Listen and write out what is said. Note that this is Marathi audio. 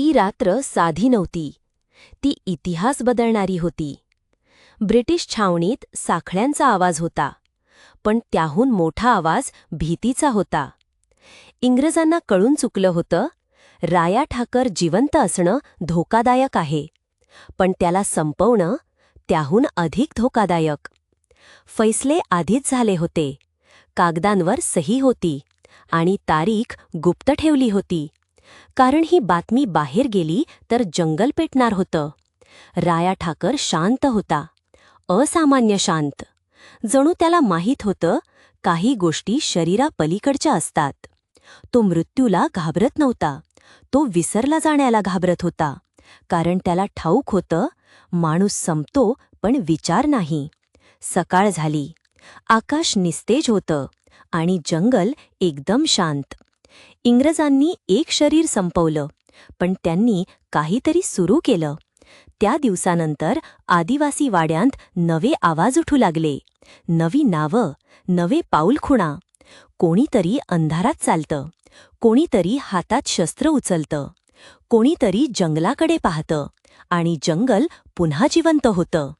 ती रात्र साधी नव्हती. ती इतिहास बदलणारी होती. ब्रिटिश छावणीत साखळ्यांचा आवाज होता पण त्याहून मोठा आवाज भीतीचा होता. इंग्रजांना कळून चुकलं होतं राया ठाकर जिवंत असणं धोकादायक आहे पण त्याला संपवणं त्याहून अधिक धोकादायक. फैसले आधीच झाले होते कागदांवर सही होती आणि तारीख गुप्त ठेवली होती. कारण ही बातमी बाहेर गेली तर जंगल पेटणार होतं. राया ठाकर शांत होता. असामान्य शांत. जणू त्याला माहीत होतं काही गोष्टी शरीरापलीकडच्या असतात. तो मृत्यूला घाबरत नव्हता. तो विसरला जाण्याला घाबरत होता. कारण त्याला ठाऊक होतं माणूस संपतो पण विचार नाही. सकाळ झाली. आकाश निस्तेज होतं आणि जंगल एकदम शांत. इंग्रजांनी एक शरीर संपवलं पण त्यांनी काहीतरी सुरू केलं. त्या दिवसानंतर आदिवासी वाड्यांत नवे आवाज उठू लागले. नवी नावं नवे पाऊलखुणा कोणीतरी अंधारात चालतं. कोणीतरी हातात शस्त्र उचलतं. कोणीतरी जंगलाकडे पाहतं आणि जंगल पुन्हा जिवंत होतं.